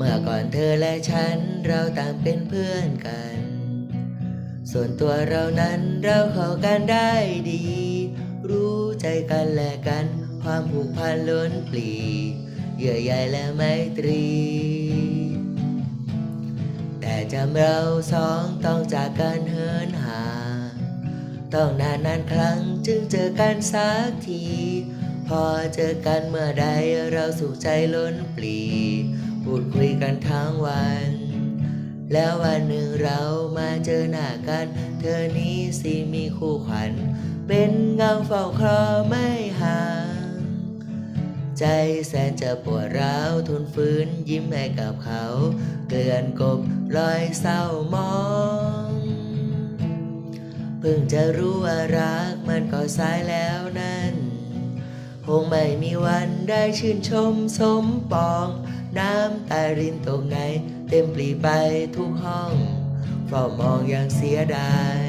เมื่อก่อนเธอและฉันเราต่างเป็นเพื่อนกัน ส่วนตัวเรานั้นเราเข้ากันได้ดี รู้ใจกันและกัน ความผูกพันล้นปลีเยื่อใยและไมตรี แต่จำเราสองต้องจากกันเหินห่างต้องนานนานครั้งจึงเจอกันสักที พอเจอกันเมื่อใดเราสุขใจล้นปลี ทั้งวัน แล้ววันหนึ่งเรามาเจอหน้ากัน เธอนี้สิมีคู่ขวัญ เป็นเงาเฝ้าคลอไม่ห่าง ใจแสนจะปวดร้าวทนฟื้นยิ้มให้กับเขา เกลื่อนกบรอยเศร้ามองเพิ่งจะรู้ว่ารักมันก็สายแล้วนั้น คงไม่มีวันได้ชื่นชมสมปอง น้ำตารินตกในเต็มปลีไปทุกห้องเฝ้ามองอย่างเสียดาย